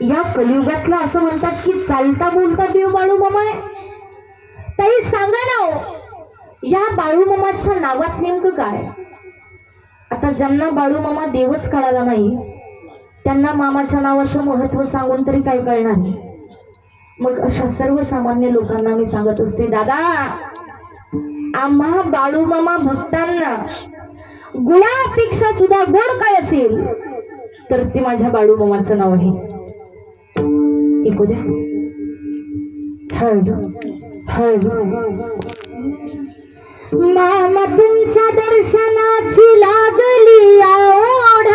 या कलियुगातला असं म्हणतात की चालता बोलता देव बाळू मामा ताई सांगा ना हो, या बाळू मामाच्या नावात नेमकं काय? आता ज्यांना बाळू मामा देवच कळाला नाही त्यांना मामाच्या नावाचं महत्त्व सांगून तरी काय कळणार? नाही मग अशा सर्वसामान्य लोकांना मी सांगत असते दादा आम्हा बाळू मामा भक्तांना गुळापेक्षा सुद्धा गोड काय असेल? तर ते माझ्या बाळू मामाचं नाव आहे. ऐकू द्या हळू हळू मामा तुमच्या दर्शनाची लागली ओढ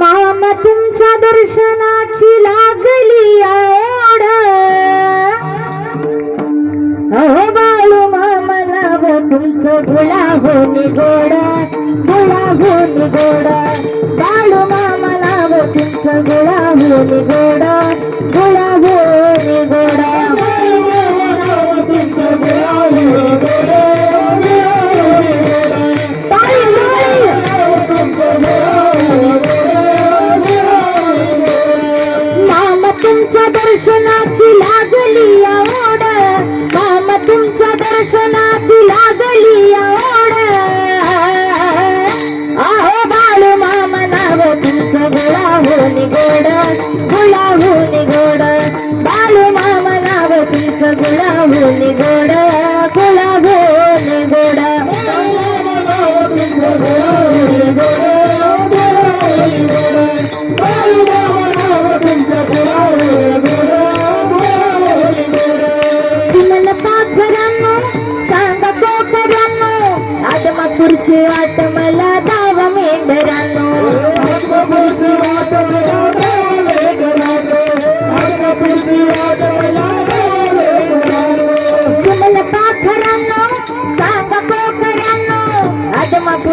मामा तुमच्या दर्शनाची लागली ओढ अहो बाळू मामा नाव तुमचं गुलाबोनी गोड गुलाबोनी गोड बाळू मामा गुलाबोनी मामा तुमच्या दर्शनाची लागली. गोड गोड. बालू मामा नाव तुमचं गुलाबोनी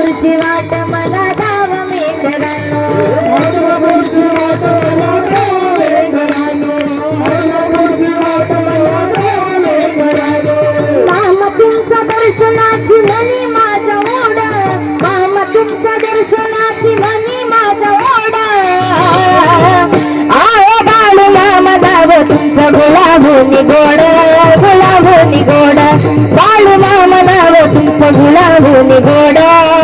आदमापूरची वाट मला दावा मेंढरांनो मामा तुमच्या दर्शनाची मनी माझा ओढ. मामा तुमच्या दर्शनाची मनी माझा ओढ. बाळू गुलाबोनी गोड. गुलाबोनी गोड. बाळू मामा तुमचं गुलाबोनी गोड.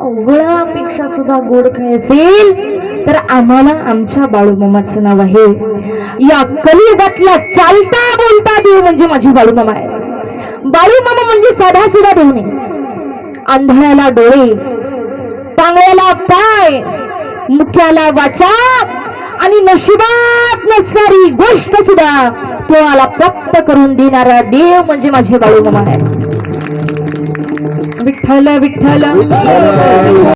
गुलाबोनी गोड सुद्धा गोड काय असेल तर आम्हाला आमच्या बाळूमामाचं नाव आहे. या कलियुगातला चालता बोलता देव म्हणजे माझी बाळूमामा आहे बाळूमामा म्हणजे साधा सुद्धा देऊ नाही आंधळ्याला डोळे पांगळ्याला पाय मुख्याला वाचा आणि नशिबात नसणारी गोष्ट सुद्धा तो मला प्राप्त करून देणारा देव म्हणजे माझे बाळूमामा आहे विठ्ठल विठ्ठल.